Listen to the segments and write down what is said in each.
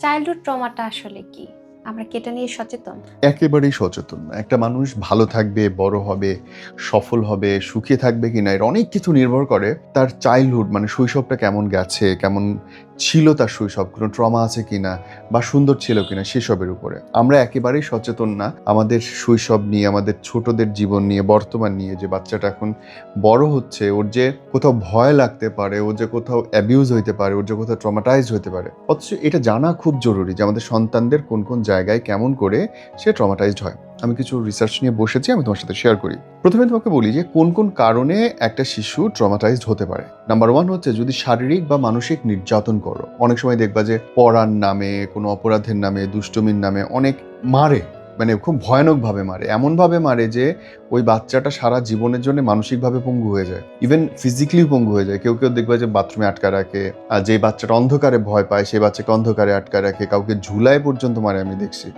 Childhood ট্রমাটা আসলে কি? আমরা কেটে নিয়ে সচেতন? একেবারেই সচেতন। একটা মানুষ ভালো থাকবে, বড় হবে, সফল হবে, সুখে থাকবে কিনা, এর অনেক কিছু নির্ভর করে তার চাইল্ডহুড মানে শৈশবটা কেমন গেছে, কেমন ছিল তার শৈশব, কোনো ট্রমা আছে কিনা বা সুন্দর ছিল কিনা সেসবের উপরে। আমরা একেবারেই সচেতন না। আমাদের শৈশব নিয়ে, আমাদের ছোটদের জীবন নিয়ে, বর্তমান নিয়ে যে বাচ্চাটা এখন বড় হচ্ছে, ওর যে কোথাও ভয় লাগতে পারে, ওর যে কোথাও অ্যাবিউজ হইতে পারে, ওর যে কোথাও ট্রমাটাইজড হতে পারে, অথচ এটা জানা খুব জরুরি যে আমাদের সন্তানদের কোন কোন জায়গায় কেমন করে সে ট্রমাটাইজড হয়। আমি কিছু রিসার্চ নিয়ে বসেছি, আমি তোমার সাথে শেয়ার করি। প্রথমে তোমাকে বলি যে কোন কোন কারণে একটা শিশু ট্রমাটাইজড হতে পারে। নাম্বার ওয়ান হচ্ছে যদি শারীরিক বা মানসিক নির্যাতন করো, অনেক সময় দেখবা যে পড়ার নামে, কোনো অপরাধের নামে, দুষ্টমির নামে অনেক মারে মানে খুব ভয়ানকভাবে মারে। এমনভাবে মারে যে ওই বাচ্চাটা সারা জীবনের জন্য মানসিকভাবে পঙ্গু হয়ে যায়। ইভেন ফিজিক্যালি পঙ্গু হয়ে যায়। কেউ কেউ দেখবে যে বাথরুমে আটকা রাখে, আর যে বাচ্চাটা অন্ধকারে ভয় পায়, সেই বাচ্চাকে অন্ধকারে আটকা রাখে। কাউকে ঝুলায় পর্যন্ত মারে আমি দেখছি।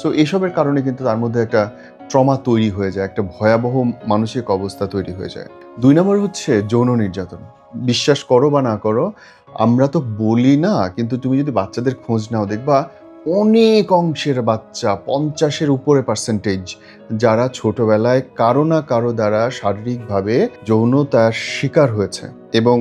সো এসবের কারণে কিন্তু তার মধ্যে একটা ট্রমা তৈরি হয়ে যায়, একটা ভয়াবহ মানসিক অবস্থা তৈরি হয়ে যায়। দুই নম্বর হচ্ছে যৌন নির্যাতন। বিশ্বাস করো বা না করো, আমরা তো বলি না, কিন্তু তুমি যদি বাচ্চাদের খোঁজ নাও, দেখবা অনেক অংশের বাচ্চা, পঞ্চাশের উপরে পার্সেন্টেজ যারা ছোটবেলায় কারও না কারও দ্বারা শারীরিকভাবে যৌনতার শিকার হয়েছে। এবং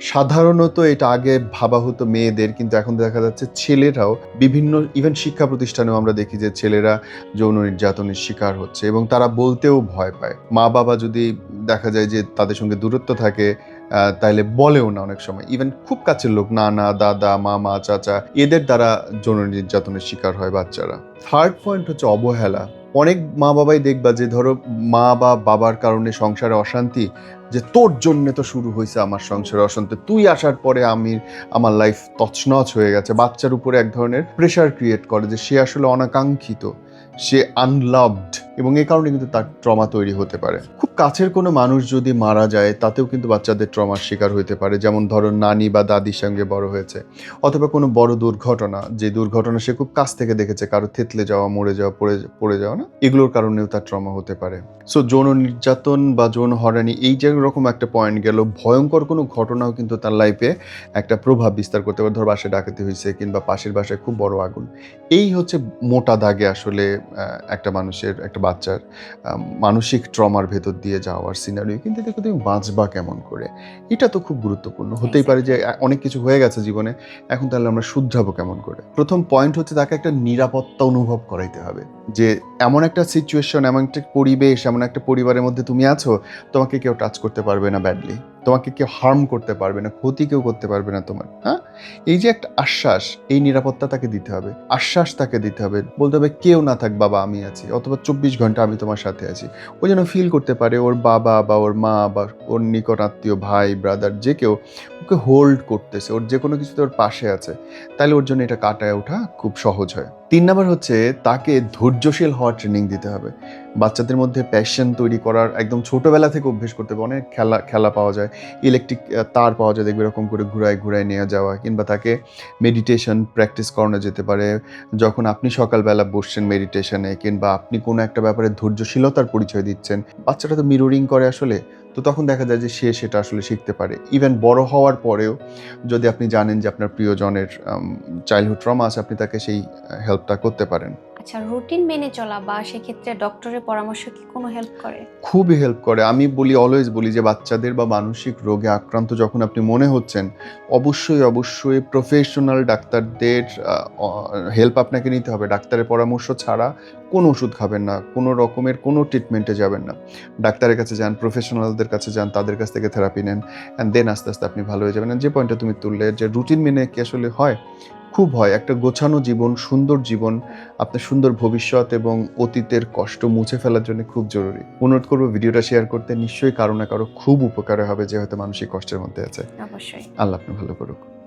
সাধারণত এটা আগে ভাবা হতো মেয়েদের, কিন্তু এখন দেখা যাচ্ছে ছেলেরাও বিভিন্ন ইভেন শিক্ষা প্রতিষ্ঠানেও আমরা দেখি যে ছেলেরা যৌন নির্যাতনের শিকার হচ্ছে এবং তারা বলতেও ভয় পায়। মা বাবা যদি দেখা যায় যে তাদের সঙ্গে দূরত্ব থাকে তাইলে বলেও না অনেক সময়। ইভেন খুব কাছের লোক, নানা, দাদা, মামা, চাচা, এদের দ্বারা যৌন নির্যাতনের শিকার হয় বাচ্চারা। থার্ড পয়েন্ট হচ্ছে অবহেলা। অনেক মা বাবাই দেখবা যে, ধরো, মা বা বাবার কারণে সংসারে অশান্তি, যে তোর জন্যে তো শুরু হয়েছে আমার সংসারে অশান্তি, তুই আসার পরে আমি, আমার লাইফ তছনছ হয়ে গেছে। বাচ্চার উপরে এক ধরনের প্রেশার ক্রিয়েট করে যে, সে আসলে অনাকাঙ্ক্ষিত, সে আনলাভড এবং এই কারণে কিন্তু তার ট্রমা তৈরি হতে পারে। খুব কাছের কোনো মানুষ যদি মারা যায়, তাতেও কিন্তু বাচ্চাদের ট্রমার শিকার হতে পারে। যেমন ধরো নানি বা দাদির সঙ্গে বড় হয়েছে, অথবা কোনো বড় দুর্ঘটনা, যে দুর্ঘটনা সে খুব কাছ থেকে দেখেছে, কারও থেতলে যাওয়া, মরে যাওয়া, পড়ে পড়ে যাওয়া, না? এগুলোর কারণেও তার ট্রমা হতে পারে। সো যৌন নির্যাতন বা যৌন হরানি এই যে রকম একটা পয়েন্ট গেল, ভয়ঙ্কর কোনো ঘটনাও কিন্তু তার লাইফে একটা প্রভাব বিস্তার করতে পারে। ধর বাসায় ডাকাতি হয়েছে কিংবা পাশের বাসায় খুব বড় আগুন। এই হচ্ছে মোটা দাগে আসলে একটা মানুষের, একটা বাচ্চার মানসিক ট্রমার ভেতর দিয়ে যাওয়ার সিনারিও কিন্তু দেখো তুমি বাঁচবা কেমন করে? এটা তো খুব গুরুত্বপূর্ণ। হতেই পারে যে অনেক কিছু হয়ে গেছে জীবনে, এখন তাহলে আমরা শুধরাবো কেমন করে? প্রথম পয়েন্ট হচ্ছে তাকে একটা নিরাপত্তা অনুভব করাইতে হবে, যে এমন একটা সিচুয়েশন এমন একটা পরিবেশ, এমন একটা পরিবারের মধ্যে তুমি আছো, তোমাকে কেউ টাচ করতে পারবে না ব্যাডলি তোমাকে কেউ হার্ম করতে পারবে না, ক্ষতি কেউ করতে পারবে না তোমার হ্যাঁ? এই যে একটা আশ্বাস, এই নিরাপত্তা তাকে দিতে হবে। আশ্বাস তাকে দিতে হবে। বলতে হবে, কেউ না থাক, বাবা, আমি আছি। অথবা চব্বিশ ঘণ্টা আমি তোমার সাথে আছি। ও যেন ফিল করতে পারে, ওর বাবা বা ওর মা বা ওর নিকট আত্মীয়, ভাই ব্রাদার যে কেউ ওকে হোল্ড করতেছে, ওর যে কোনো কিছুতে ওর পাশে আছে, তাহলে ওর জন্য এটা কাটায় ওঠা খুব সহজ হয়। তিন নাম্বার হচ্ছে, তাকে ধৈর্যশীল হওয়ার ট্রেনিং দিতে হবে। বাচ্চাদের মধ্যে প্যাশন তৈরি করার একদম ছোটবেলা থেকে অভ্যেস করতে হবে। অনেক খেলা খেলা পাওয়া যায় ইলেকট্রিক তার পাওয়া যায়, দেখবে এরকম করে ঘুরায় ঘুরায় নিয়ে যাওয়া, কিংবা তাকে মেডিটেশন প্র্যাকটিস করানো যেতে পারে। যখন আপনি সকালবেলা বসছেন মেডিটেশনে কিংবা আপনি কোনো একটা ব্যাপারে ধৈর্যশীলতার পরিচয় দিচ্ছেন, বাচ্চাটা তো মিররিং করে আসলে। তো তখন দেখা যায় যে সে সেটা আসলে শিখতে পারে। ইভেন বড় হওয়ার পরেও যদি আপনি জানেন যে আপনার প্রিয়জনের চাইল্ডহুড ট্রমা আছে, আপনি তাকে সেই হেল্পটা করতে পারেন। আচ্ছা রুটিন মেনে চলা বা সেক্ষেত্রে ডক্টরের পরামর্শ কি কোনো হেল্প করে? খুবই হেল্প করে। আমি বলি অলওয়েজ বলি যে বাচ্চাদের বা মানসিক রোগে আক্রান্ত যখন আপনি মনে হচ্ছেন, অবশ্যই অবশ্যই প্রফেশনাল ডাক্তারদের হেল্প আপনাকে নিতে হবে। ডাক্তারের পরামর্শ ছাড়া কোনো ওষুধ খাবেন না, কোনো রকমের কোনো ট্রিটমেন্টে যাবেন না। ডাক্তারের কাছে যান প্রফেশনালদের কাছে যান, তাদের কাছ থেকে থেরাপি নেন অ্যান্ড দেন আস্তে আস্তে আপনি ভালো হয়ে যাবেন। যে পয়েন্টটা তুমি তুললে যে রুটিন মেনে কি আসলে হয় খুব হয় একটা গোছানো জীবন সুন্দর জীবন আপনার সুন্দর ভবিষ্যৎ এবং অতীতের কষ্ট মুছে ফেলার জন্য খুব জরুরি। অনুরোধ করব ভিডিওটা শেয়ার করতে নিশ্চয়ই কারও না কারও খুব উপকারে হবে যে হয়তো মানসিক কষ্টের মধ্যে আছে। অবশ্যই। আল্লাহ আপনি ভালো করুক।